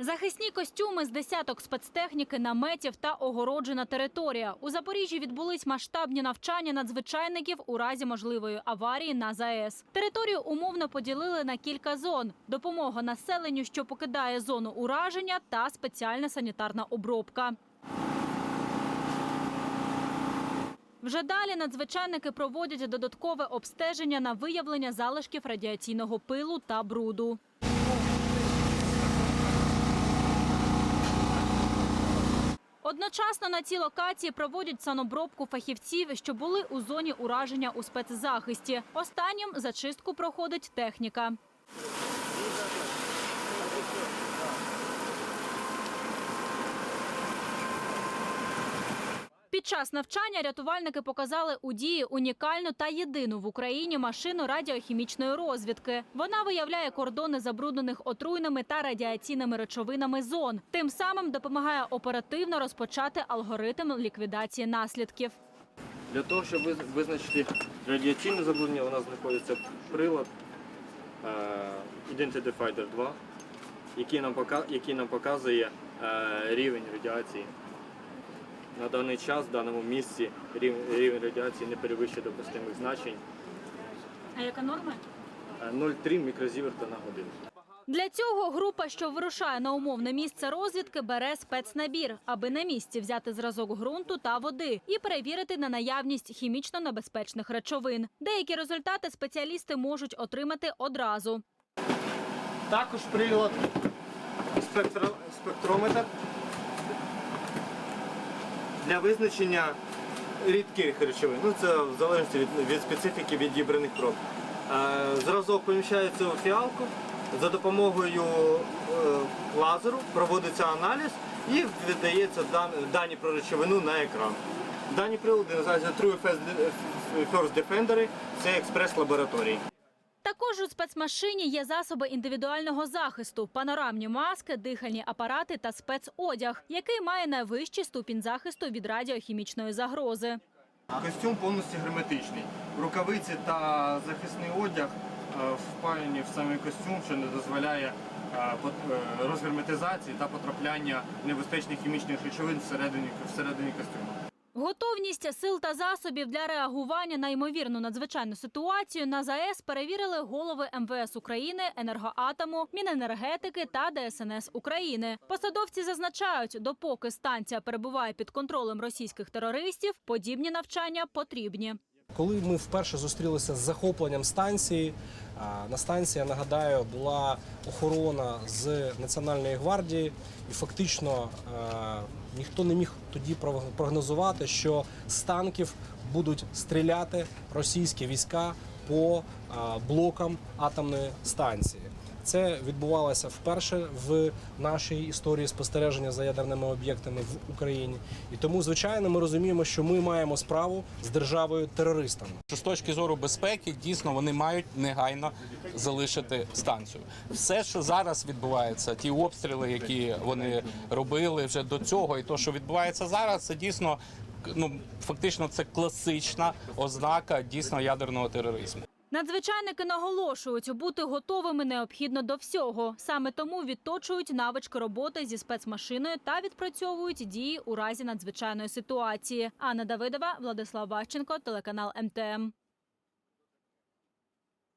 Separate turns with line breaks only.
Захисні костюми з десяток спецтехніки, наметів та огороджена територія. У Запоріжжі відбулись масштабні навчання надзвичайників у разі можливої аварії на ЗАЕС. Територію умовно поділили на кілька зон: допомога населенню, що покидає зону ураження, та спеціальна санітарна обробка. Вже далі надзвичайники проводять додаткове обстеження на виявлення залишків радіаційного пилу та бруду. Одночасно на цій локації проводять санобробку фахівців, що були у зоні ураження у спецзахисті. Останнім зачистку проходить техніка. Під час навчання рятувальники показали у дії унікальну та єдину в Україні машину радіохімічної розвідки. Вона виявляє кордони забруднених отруйними та радіаційними речовинами зон. Тим самим допомагає оперативно розпочати алгоритм ліквідації наслідків.
Для того, щоб виз- визначити радіаційне забруднення, у нас знаходиться прилад е, Identifier 2, який нам, пока- який нам показує е, рівень радіації. На даний час, в даному місці, рівень, рівень радіації не перевищує допустимих значень
А яка норма?
Е, 0,3 мікрозіверта на годину.
Для цього група, що вирушає на умовне місце розвідки, бере спецнабір, аби на місці взяти зразок ґрунту та води і перевірити на наявність хімічно небезпечних речовин. Деякі результати спеціалісти можуть отримати одразу.
Також прилад спектрометр для визначення рідких речовин. Ну, це в залежності від, від специфіки відібраних проб. Е, Зразок поміщається у фіалку, за допомогою е, лазеру проводиться аналіз і віддається дані про речовину на екран. Дані прилади називаються True First Defender, це експрес-лабораторії.
Також у спецмашині є засоби індивідуального захисту, панорамні маски, дихальні апарати та спецодяг, який має найвищий ступінь захисту від радіохімічної загрози.
Костюм повністю герметичний. Рукавиці та захисний одяг е, впаяні в самий костюм, що не дозволяє е, е, розгерметизації та потрапляння небезпечних хімічних речовин всередині, всередині костюму.
Готовність сил та засобів для реагування на ймовірну надзвичайну ситуацію на ЗАЕС перевірили голови МВС України, енергоатому, Міненергетики та ДСНС України. Посадовці зазначають, допоки станція перебуває під контролем російських терористів, подібні навчання потрібні.
Коли ми вперше зустрілися з захопленням станції, на станції, я нагадаю, була охорона з Національної гвардії, і фактично е, ніхто не міг тоді прог- прогнозувати, що з танків будуть стріляти російські війська по блокам атомної станції. Це відбувалося вперше в нашій історії спостереження за ядерними об'єктами в Україні. І тому, звичайно, ми розуміємо, що ми маємо справу з державою терористами.
З точки зору безпеки дійсно вони мають негайно залишити станцію. Все, що зараз відбувається, ті обстріли, які вони робили вже до цього, і то, що відбувається зараз, це дійсно ну фактично це класична ознака дійсно ядерного тероризму.
Надзвичайники наголошують, бути готовими необхідно до всього. Саме тому відточують навички роботи зі спецмашиною та відпрацьовують дії у разі надзвичайної ситуації. Анна Давидова, Владислав Ващенко, телеканал МТМ.